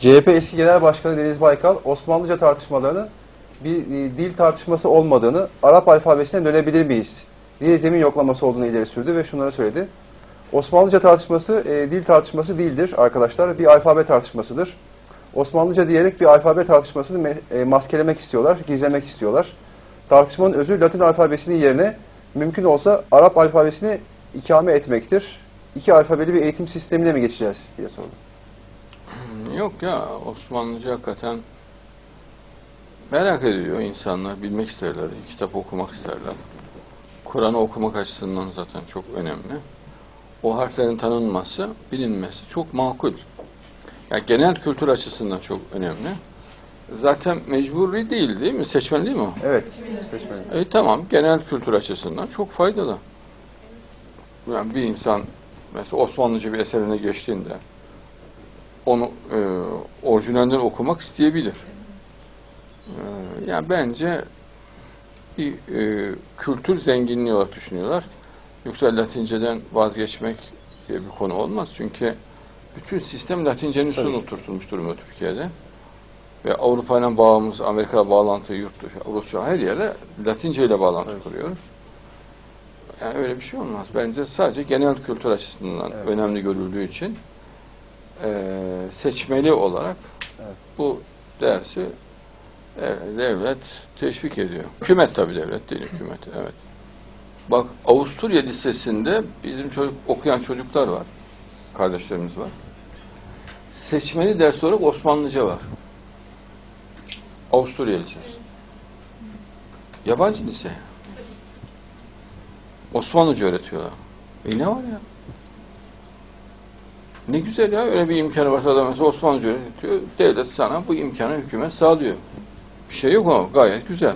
CHP eski Genel Başkanı Deniz Baykal, Osmanlıca tartışmalarının bir e, dil tartışması olmadığını, Arap alfabesine dönebilir miyiz diye zemin yoklaması olduğunu ileri sürdü ve şunları söyledi. Osmanlıca tartışması e, dil tartışması değildir arkadaşlar, bir alfabe tartışmasıdır. Osmanlıca diyerek bir alfabe tartışmasını e, maskelemek istiyorlar, gizlemek istiyorlar. Tartışmanın özü Latin alfabesinin yerine mümkün olsa Arap alfabesini ikame etmektir. İki alfabeli bir eğitim sistemine mi geçeceğiz diye sordu. Yok ya Osmanlıca hakikaten merak ediliyor insanlar, bilmek isterler, kitap okumak isterler. Kur'an'ı okumak açısından zaten çok önemli. O harflerin tanınması, bilinmesi çok makul. Yani genel kültür açısından çok önemli. Zaten mecburi değil değil mi? Seçmeli değil mi o? Evet. seçmenim. E tamam, genel kültür açısından çok faydalı. Yani bir insan mesela Osmanlıca bir eserine geçtiğinde onu e, orijinalinden okumak isteyebilir. E, yani bence bir e, kültür zenginliği olarak düşünüyorlar. Yoksa Latinceden vazgeçmek diye bir konu olmaz. Çünkü bütün sistem Latincenin üstüne Tabii. oturtulmuş durumda Türkiye'de. Ve Avrupa ile bağımız, Amerika bağlantı, yurt dışı, Rusya her yerde Latince ile bağlantı Evet. kuruyoruz. Yani öyle bir şey olmaz. Bence sadece genel kültür açısından Evet. önemli görüldüğü için eee, seçmeli olarak Evet. bu dersi e, devlet teşvik ediyor. Hükümet tabii devlet değil, hükümet. Evet. Bak Avusturya Lisesi'nde bizim çocuk okuyan çocuklar var. Kardeşlerimiz var. Seçmeli ders olarak Osmanlıca var. Avusturya Lisesi. Yabancı lise. Osmanlıca öğretiyorlar. E ne var ya? Ne güzel ya öyle bir imkanı varsa da mesela Osmanlıca öğretiyor. Devlet sana bu imkanı hükümet sağlıyor. Bir şey yok ama gayet güzel.